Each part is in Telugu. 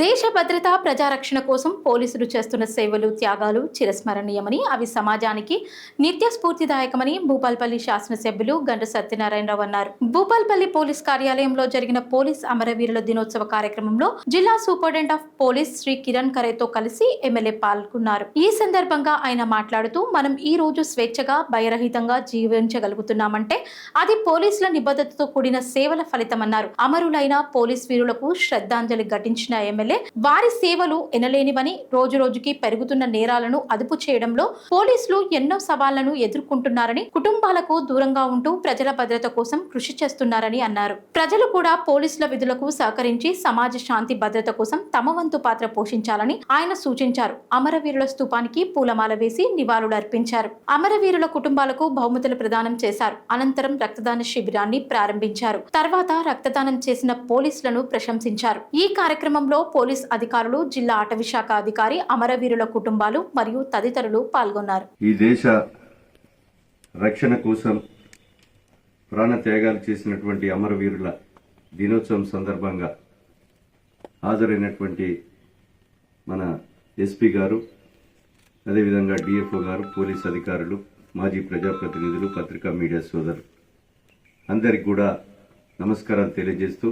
దేశ భద్రత ప్రజారక్షణ కోసం పోలీసులు చేస్తున్న సేవలు త్యాగాలు చిరస్మరణీయమని అవి సమాజానికి నిత్య స్ఫూర్తిదాయకమని భూపాల్పల్లి శాసనసభ్యులు గంట సత్యనారాయణరావు అన్నారు. భూపాల్పల్లి పోలీస్ కార్యాలయంలో జరిగిన పోలీస్ అమరవీరుల దినోత్సవ కార్యక్రమంలో జిల్లా superintendent of police Shri Kiran ఖరేతో కలిసి ఎమ్మెల్యే పాల్గొన్నారు. ఈ సందర్భంగా ఆయన మాట్లాడుతూ మనం ఈ రోజు స్వేచ్ఛగా భయరహితంగా జీవించగలుగుతున్నామంటే అది పోలీసుల నిబద్ధతతో కూడిన సేవల ఫలితమన్నారు. అమరులైన పోలీస్ వీరులకు శ్రద్ధాంజలి ఘటించిన ఎమ్మెల్యే వారి సేవలు ఎనలేనివని రోజు రోజుకి పెరుగుతున్న నేరాలను అదుపు చేయడంలో పోలీసులు ఎన్నో సవాళ్ళను ఎదుర్కొంటున్నారని కుటుంబాలకు దూరంగా ఉంటూ ప్రజల భద్రత కోసం కృషి చేస్తున్నారని అన్నారు. ప్రజలు కూడా పోలీసుల విధులకు సహకరించి సమాజ శాంతి భద్రత కోసం తమ వంతు పాత్ర పోషించాలని ఆయన సూచించారు. అమరవీరుల స్తూపానికి పూలమాల వేసి నివాళులు అర్పించారు అమరవీరుల కుటుంబాలకు బహుమతులు ప్రదానం చేశారు. అనంతరం రక్తదాన శిబిరాన్ని ప్రారంభించారు. తర్వాత రక్తదానం చేసిన పోలీసులను ప్రశంసించారు. ఈ కార్యక్రమంలో పోలీస్ అధికారులు జిల్లా అటవీ శాఖ అధికారి అమరవీరుల కుటుంబాలు మరియు తదితరులు పాల్గొన్నారు. ఈ దేశ రక్షణ కోసం ప్రాణ త్యాగాలు చేసినటువంటి అమరవీరుల దినోత్సవం సందర్భంగా హాజరైనటువంటి మన ఎస్పీ గారు అదేవిధంగా డిఎఫ్ఓ గారు పోలీస్ అధికారులు మాజీ ప్రజాప్రతినిధులు పత్రికా మీడియా సోదరులు అందరికి కూడా నమస్కారాలు తెలియజేస్తూ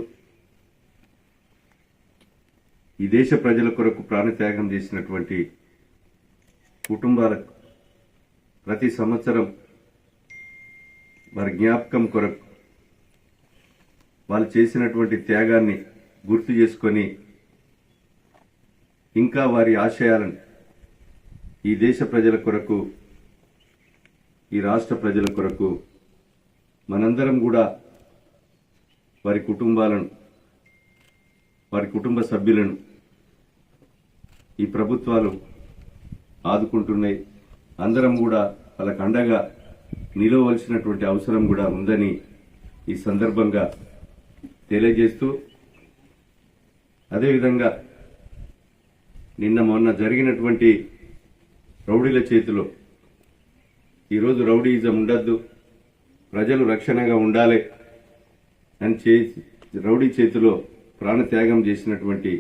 ఈ దేశ ప్రజల కొరకు ప్రాణత్యాగం చేసినటువంటి కుటుంబాలకు ప్రతి సంవత్సరం వారి జ్ఞాపకం కొరకు వాళ్ళు చేసినటువంటి త్యాగాన్ని గుర్తు చేసుకొని ఇంకా వారి ఆశయాలను ఈ దేశ ప్రజల కొరకు ఈ రాష్ట్ర ప్రజల కొరకు మనందరం కూడా వారి కుటుంబాలను వారి కుటుంబ సభ్యులను ఈ ప్రభుత్వాలు ఆదుకుంటున్నాయి. అందరం కూడా వాళ్ళకు అండగా నిలవలసినటువంటి అవసరం కూడా ఉందని ఈ సందర్భంగా తెలియజేస్తూ అదేవిధంగా నిన్న మొన్న జరిగినటువంటి రౌడీల చేతిలో ఈరోజు రౌడీయిజం ఉండద్దు ప్రజలు రక్షణగా ఉండాలి అని చేసి రౌడీ చేతిలో ప్రాణత్యాగం చేసినటువంటి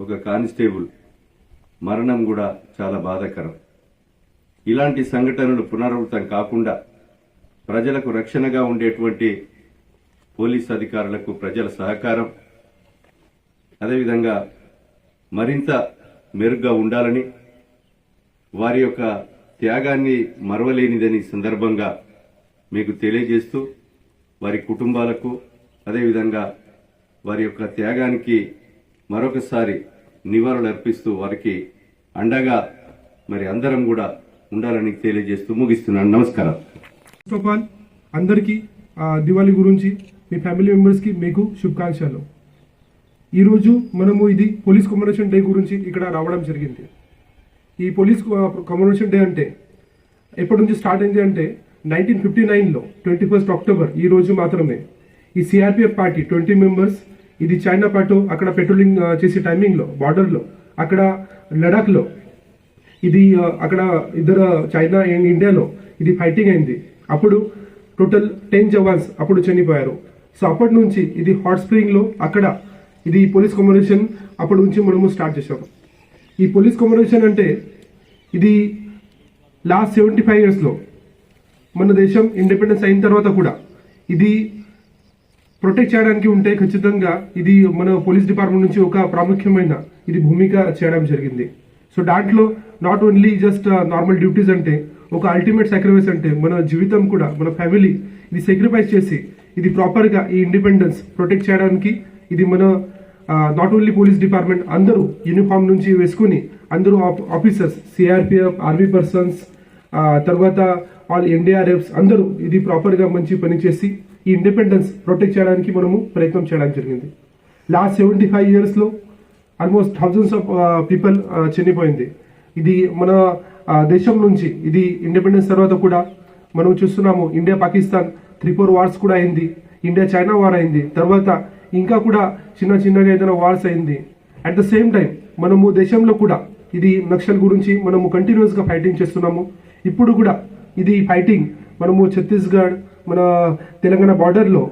ఒక కానిస్టేబుల్ మరణం కూడా చాలా బాధాకరం. ఇలాంటి సంఘటనలు పునరావృతం కాకుండా ప్రజలకు రక్షణగా ఉండేటువంటి పోలీస్ అధికారులకు ప్రజల సహకారం అదేవిధంగా మరింత మెరుగ్గా ఉండాలని వారి యొక్క త్యాగాన్ని మరవలేనిదని సందర్భంగా మీకు తెలియజేస్తూ వారి కుటుంబాలకు అదేవిధంగా వారి యొక్క త్యాగానికి మరొకసారి నివారణ అర్పిస్తూ వారికి అండగా మరి అందరం కూడా ఉండాలని తెలియజేస్తూ ముగిస్తున్నాను. నమస్కారం. ఫస్ట్ ఆఫ్ ఆల్ అందరికీ దివాళీ గురించి మీ ఫ్యామిలీ మెంబర్స్కి మీకు శుభాకాంక్షలు. ఈరోజు మనము ఇది పోలీస్ కమమరేషన్ డే గురించి ఇక్కడ రావడం జరిగింది. ఈ పోలీస్ కమమరేషన్ డే అంటే ఎప్పటి నుంచి స్టార్ట్ అయింది అంటే నైన్టీన్ ఫిఫ్టీ నైన్లో ట్వంటీ ఫస్ట్ అక్టోబర్ ఈ రోజు మాత్రమే. ఈ సిఆర్పిఎఫ్ పార్టీ ట్వంటీ మెంబర్స్ ఇది చైనా పాటు అక్కడ పెట్రోలింగ్ చేసే టైమింగ్లో బార్డర్లో అక్కడ లడాఖ్లో ఇది అక్కడ ఇద్దరు చైనా అండ్ ఇండియాలో ఇది ఫైటింగ్ అయింది. అప్పుడు టోటల్ టెన్ జవాన్స్ అప్పుడు చనిపోయారు. సో అప్పటి నుంచి ఇది హాట్ స్ప్రింగ్లో అక్కడ ఇది పోలీస్ కమరేషన్ అప్పటి నుంచి మనము స్టార్ట్ చేసాము ఈ పోలీస్ కమరేషన్ అంటే ఇది లాస్ట్ సెవెంటీ ఫైవ్ ఇయర్స్లో మన దేశం ఇండిపెండెన్స్ అయిన తర్వాత కూడా ఇది ప్రొటెక్ట్ చేయడానికి ఉంటే ఖచ్చితంగా ఇది మన పోలీస్ డిపార్ట్మెంట్ నుంచి ఒక ప్రాముఖ్యమైన ఇది భూమిక చేయడం జరిగింది. సో దాంట్లో not only just normal duties అంటే ఒక అల్టిమేట్ సాక్రిఫైస్ అంటే మన జీవితం కూడా మన ఫ్యామిలీ ఇది సాక్రిఫైస్ చేసి ఇది ప్రాపర్గా ఈ ఇండిపెండెన్స్ ప్రొటెక్ట్ చేయడానికి ఇది మన నాట్ ఓన్లీ పోలీస్ డిపార్ట్మెంట్ అందరూ యూనిఫామ్ నుంచి వేసుకుని అందరూ ఆఫీసర్స్ సిఆర్పిఎఫ్ ఆర్మీ పర్సన్స్ తర్వాత ఆల్ ఎన్డీఆర్ఎఫ్స్ అందరూ ఇది ప్రాపర్గా మంచి పని చేసి ఈ ఇండిపెండెన్స్ ప్రొటెక్ట్ చేయడానికి మనము ప్రయత్నం చేయడం జరిగింది. లాస్ట్ సెవెంటీ ఫైవ్ ఇయర్స్లో ఆల్మోస్ట్ థౌజండ్స్ ఆఫ్ పీపుల్ చనిపోయింది. ఇది మన దేశం నుంచి ఇది ఇండిపెండెన్స్ తర్వాత కూడా మనం చూస్తున్నాము. India Pakistan three four wars కూడా అయింది. ఇండియా చైనా వార్ అయింది. తర్వాత ఇంకా కూడా చిన్న చిన్నగా ఏదైనా వార్స్ అయింది. అట్ ద సేమ్ టైం మనము దేశంలో కూడా ఇది నక్సల్ గురించి మనము కంటిన్యూస్గా ఫైటింగ్ చేస్తున్నాము. ఇప్పుడు కూడా ఇది ఫైటింగ్ మనము ఛత్తీస్గఢ్ మన తెలంగాణ బార్డర్లో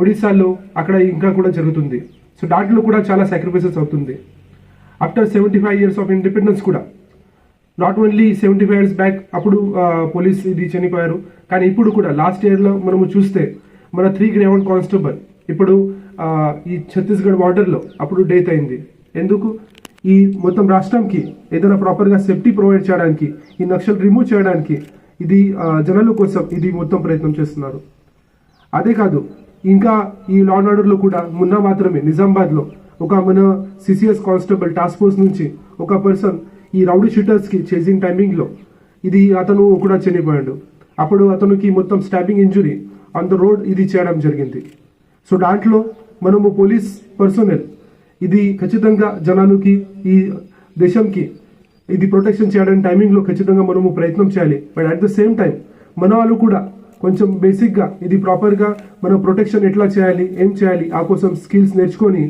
ఒడిశాలో అక్కడ ఇంకా కూడా జరుగుతుంది. సో దాంట్లో కూడా చాలా సాక్రిఫైసెస్ అవుతుంది. After seventy five years of independence కూడా. Not only seventy five years back అప్పుడు పోలీస్ ఇది చనిపోయారు. కానీ ఇప్పుడు కూడా లాస్ట్ ఇయర్లో మనము చూస్తే మన త్రీ గ్రేవన్ కానిస్టేబుల్ ఇప్పుడు ఈ ఛత్తీస్గఢ్ బార్డర్లో అప్పుడు డెత్ అయింది. ఎందుకు? ఈ మొత్తం రాష్ట్రంకి ఏదైనా ప్రాపర్గా సేఫ్టీ ప్రొవైడ్ చేయడానికి ఈ నక్సల్ రిమూవ్ చేయడానికి ఇది జనాల కోసం ఇది మొత్తం ప్రయత్నం చేస్తున్నారు. అదే కాదు ఇంకా ఈ లా అండ్ ఆర్డర్లో కూడా మొన్న మాత్రమే నిజామాబాద్లో ఒక మన సిసిఎస్ కానిస్టేబుల్ టాస్క్ ఫోర్స్ నుంచి ఒక పర్సన్ ఈ రౌడీ షూటర్స్కి చేసింగ్ టైమింగ్లో ఇది అతను కూడా చనిపోయాడు. అప్పుడు అతనికి మొత్తం stabbing injury on the road ఇది చేయడం జరిగింది. సో దాంట్లో మనము పోలీస్ పర్సనల్ ఇది ఖచ్చితంగా జనాలకి ఈ దేశంకి ఇది ప్రొటెక్షన్ చేయడానికి టైమింగ్లో ఖచ్చితంగా మనము ప్రయత్నం చేయాలి. But at the same time మన వాళ్ళు కూడా కొంచెం బేసిక్గా ఇది ప్రాపర్గా మనం ప్రొటెక్షన్ ఎట్లా చేయాలి ఏం చేయాలి ఆ కోసం స్కిల్స్ నేర్చుకొని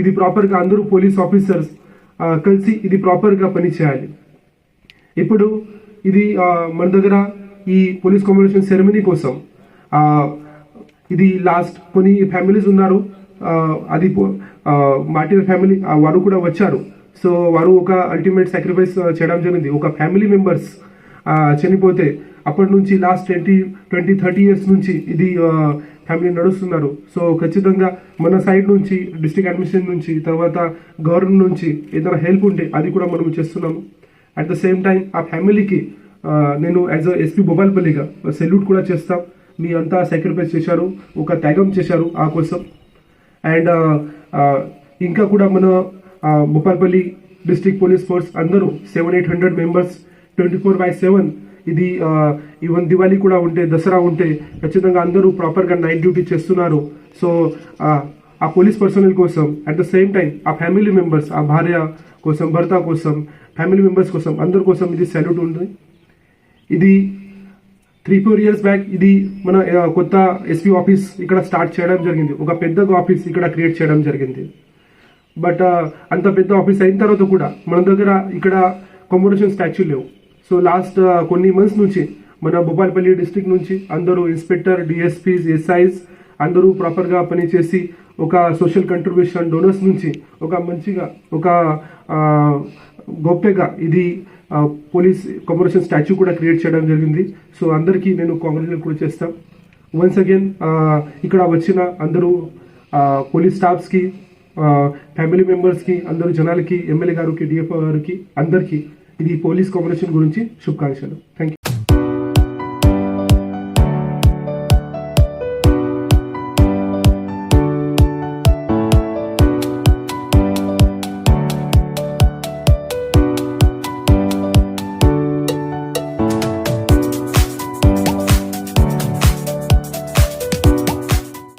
ఇది ప్రాపర్గా అందరూ పోలీస్ ఆఫీసర్స్ కలిసి ఇది ప్రాపర్గా పని చేయాలి. ఇప్పుడు ఇది మన దగ్గర ఈ పోలీస్ కాంబినేషన్ సెరమనీ కోసం ఇది లాస్ట్ కొన్ని ఫ్యామిలీస్ ఉన్నారు. అది మాటిన ఫ్యామిలీ వారు కూడా వచ్చారు. సో వారు ఒక అల్టిమేట్ సాక్రిఫైస్ చేయడం జరిగింది. ఒక ఫ్యామిలీ మెంబర్స్ చనిపోతే అప్పటి నుంచి last twenty twenty thirty years నుంచి ఇది ఫ్యామిలీ నడుస్తున్నారు. సో ఖచ్చితంగా మన సైడ్ నుంచి డిస్ట్రిక్ట్ అడ్మినిస్ట్రేషన్ నుంచి తర్వాత గవర్నమెంట్ నుంచి ఏదైనా హెల్ప్ ఉంటే అది కూడా మనం చేస్తున్నాము. అట్ ద సేమ్ టైం ఆ ఫ్యామిలీకి నేను యాజ్ అ ఎస్పీ భోపాల్పల్లిగా సెల్యూట్ కూడా చేస్తాం. మీ అంతా సాక్రిఫైస్ చేశారు ఒక త్యాగం చేశారు ఆ కోసం. అండ్ ఇంకా కూడా మన ఆ, డిస్ట్రిక్ట్ పోలీస్ ఫోర్స్ అందరూ seven eight hundred members twenty four by seven ఇది ఈవెన్ దివాళీ కూడా ఉంటే దసరా ఉంటే ఖచ్చితంగా అందరూ ప్రాపర్గా నైట్ డ్యూటీ చేస్తున్నారు. సో ఆ పోలీస్ పర్సనల్ కోసం అట్ ద సేమ్ టైం ఆ ఫ్యామిలీ మెంబర్స్ ఆ భార్య కోసం భర్త కోసం ఫ్యామిలీ మెంబర్స్ కోసం అందరి కోసం ఇది సెల్యూట్ ఉంది ఇది త్రీ ఫోర్ ఇయర్స్ బ్యాక్ ఇది మన కొత్త ఎస్పీ ఆఫీస్ ఇక్కడ స్టార్ట్ చేయడం జరిగింది. ఒక పెద్ద ఆఫీస్ ఇక్కడ క్రియేట్ చేయడం జరిగింది. బట్ అంత పెద్ద ఆఫీస్ అయిన తర్వాత కూడా మన దగ్గర ఇక్కడ కాంపిటీషన్ స్టాచ్యూ లేవు. సో లాస్ట్ కొన్ని మంత్స్ నుంచి మన భూపాల్పల్లి డిస్ట్రిక్ట్ నుంచి అందరూ ఇన్స్పెక్టర్ డిఎస్పీస్ ఎస్ఐస్ అందరూ ప్రాపర్గా పనిచేసి ఒక సోషల్ కంట్రిబ్యూషన్ డోనర్స్ నుంచి ఒక మంచిగా ఒక గొప్పగా ఇది పోలీస్ కాంపిటీషన్ స్టాచ్యూ కూడా క్రియేట్ చేయడం జరిగింది. సో అందరికీ నేను కాంగ్రెస్లో కూడా చేస్తాం. వన్స్ అగైన్ ఇక్కడ వచ్చిన అందరూ పోలీస్ స్టాఫ్స్కి ఫ్యామిలీ మెంబర్స్కి అందరూ జనాలకి ఎమ్మెల్యే గారికి డిఎఫ్ఓ గారికి అందరికీ ఇది పోలీస్ కాంబినేషన్ గురించి శుభాకాంక్షలు. Thank you